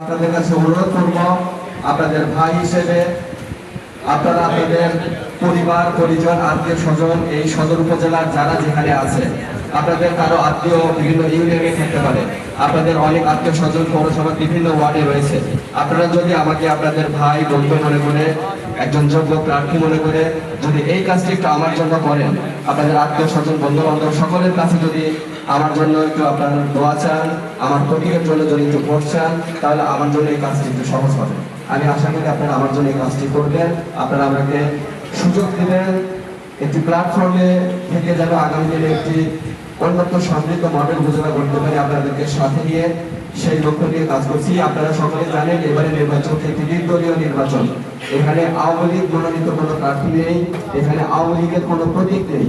আপনাদের কাছে অনুরোধ করব, আপনাদের ভাই হিসেবে, আপনারা আপনাদের পরিবার, পরিজন, আত্মীয় স্বজন এই সদর উপজেলার যারা যেখানে আছে, আপনাদের কারও আত্মীয় বিভিন্ন ইউনিয়নে থাকতে পারে, আপনাদের অনেক আত্মীয় স্বজন পৌরসভার বিভিন্ন ওয়ার্ডে রয়েছে, আপনারা যদি আমাকে আপনাদের ভাই, বন্ধু মনে করে, একজন যোগ্য প্রার্থী মনে করে, যদি এই কাজটি একটু আমার জন্য করেন, আপনাদের আত্মীয় স্বজন বন্ধু বান্ধব সকলের কাছে যদি আমার জন্য একটু আপনারা দোয়া চান, আমার প্রতীকের জন্য যদি একটু ভোট চান, তাহলে আমার জন্য এই কাজটি একটু সহজ হবে। আমি আশা করি আপনারা আমার জন্য এই কাজটি করবেন, আপনারা আমাকে সুযোগ দিবেন, একটি প্ল্যাটফর্মে থেকে যেন আগামী দিনে একটি উন্নত সমৃদ্ধ মডেল ঘোষণা করতে পারি আপনাদেরকে সাথে নিয়ে, সেই লক্ষ্য নিয়ে কাজ করছি। আপনারা সকলে জানেন, এবারে নির্বাচন একটি নির্দলীয় নির্বাচন। এখানে আওয়ামী লীগ মনোনীত কোনো প্রার্থী নেই, এখানে আওয়ামী লীগের কোনো প্রতীক নেই।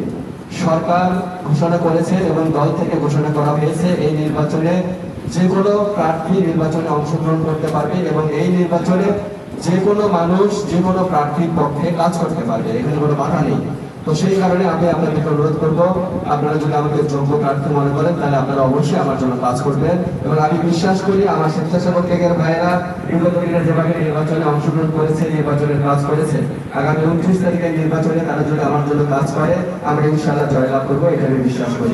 সরকার ঘোষণা করেছে এবং দল থেকে ঘোষণা করা হয়েছে, এই নির্বাচনে যে কোনো প্রার্থী নির্বাচনে অংশগ্রহণ করতে পারবে এবং এই নির্বাচনে যে কোনো মানুষ যে কোনো প্রার্থীর পক্ষে কাজ করতে পারবে, এখানে কোনো বাধা নেই। তো সেই কারণে আমি আপনাদেরকে অনুরোধ করব, আপনারা যদি আমাকে যোগ্য প্রার্থী মনে করেন, তাহলে আপনারা অবশ্যই আমার জন্য কাজ করবেন। এবং আমি বিশ্বাস করি আমার স্বেচ্ছাসেবক লীগের ভাইয়েরা বিগত দিনে যেভাবে নির্বাচনে অংশগ্রহণ করেছে, নির্বাচনের কাজ করেছে, আগামী উনত্রিশ তারিখের নির্বাচনে তারা যদি আমার জন্য কাজ করে, আমরা ইনশাআল্লাহ জয়লাভ করব, এটা আমি বিশ্বাস করি।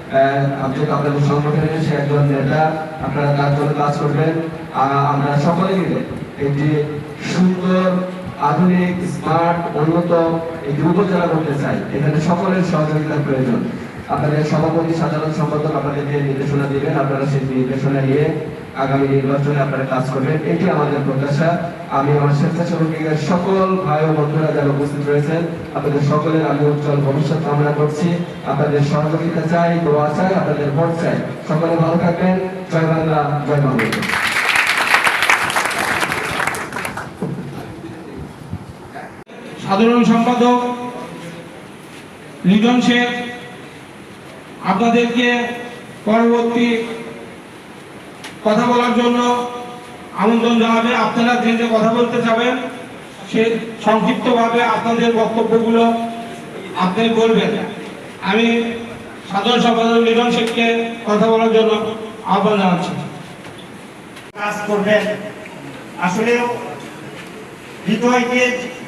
আপনি তো সংগঠনের সে একজন নেতা, আপনারা তার জন্য কাজ করবেন। আমরা সকলে মিলে একটি সুন্দর, আধুনিক, স্মার্ট, উন্নত একটি উপজেলা করতে চাই। এখানে সকলের সহযোগিতার প্রয়োজন। আপনাদের সভাপতি সাধারণ সম্পাদক আপনাদেরকে নির্দেশনা দিবেন, আপনারা সেই নির্দেশনা নিয়ে আগামী নির্বাচনে আপনারা কাজ করবেন। এটি আমাদের প্রত্যাশা। আমি আমার স্বেচ্ছাসেবক লীগের সকল ভাই ও বন্ধুরা যারা উপস্থিত রয়েছেন, আপনাদের সকলের আমি উজ্জ্বল ভবিষ্যৎ কামনা করছি। আপনাদের সহযোগিতা চাই, দোয়া চাই, আপনাদের ভোট চাই। সকলে ভালো থাকবেন। জয় বাংলা জয় বাংলা। সাধারণ সম্পাদক, লিটন শেখ। আপনাদেরকে পরবর্তী কথা বলার জন্য আমন্ত্রণ জানাবে। আপনারা যে যে কথা বলতে চাবেন সে সংক্ষিপ্তভাবে আপনাদের বক্তব্যগুলো আপনি বলবেন। আমি সাধারণ সম্পাদক লিটন শেখকে কথা বলার জন্য আহ্বান জানাচ্ছি। কাজ করবেন। আসলেও হৃদয়কে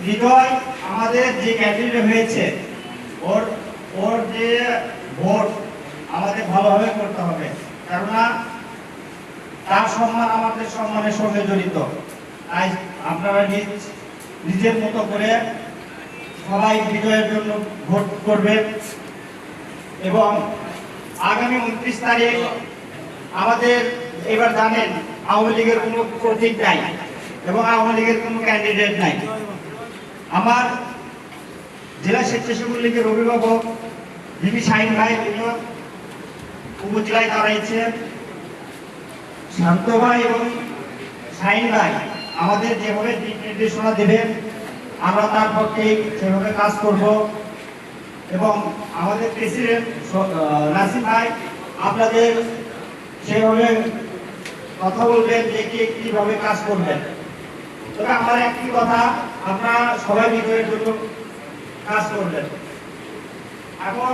হৃদয় আমাদের যে ক্যান্ডিডেট হয়েছে, ওর ওর যে ভোট আমাদের ভালোভাবে করতে হবে। কেননা তার সম্মান আমাদের সম্মানের সঙ্গে জড়িত। তাই আপনারা নিজ, নিজের মতো করে সবাই বিজয়ের জন্য ভোট করবেন এবং আগামী উনত্রিশ তারিখ আমাদের এবার জানেন আওয়ামী লীগের কোনো প্রতীক নাই এবং আওয়ামী লীগের কোনো ক্যান্ডিডেট নাই। আমার জেলা স্বেচ্ছাসেবক লীগের অভিভাবক বিবি শাহিন ভাই উপজেলায় দাঁড়াইছেন শান্ত ভাই এবং শাহিন ভাই, আমাদের যেভাবে দিক নির্দেশনা দেবেন, আমরা তার পক্ষে সেভাবে কাজ করব। এবং আমাদের প্রেসিডেন্ট নাসিম ভাই, আপনাদের সেভাবে কথা বলবেন যে কে কীভাবে কাজ করবেন। তবে আমার একটি কথা, আপনারা সবাই বিজয়ের জন্য কাজ করবেন। এখন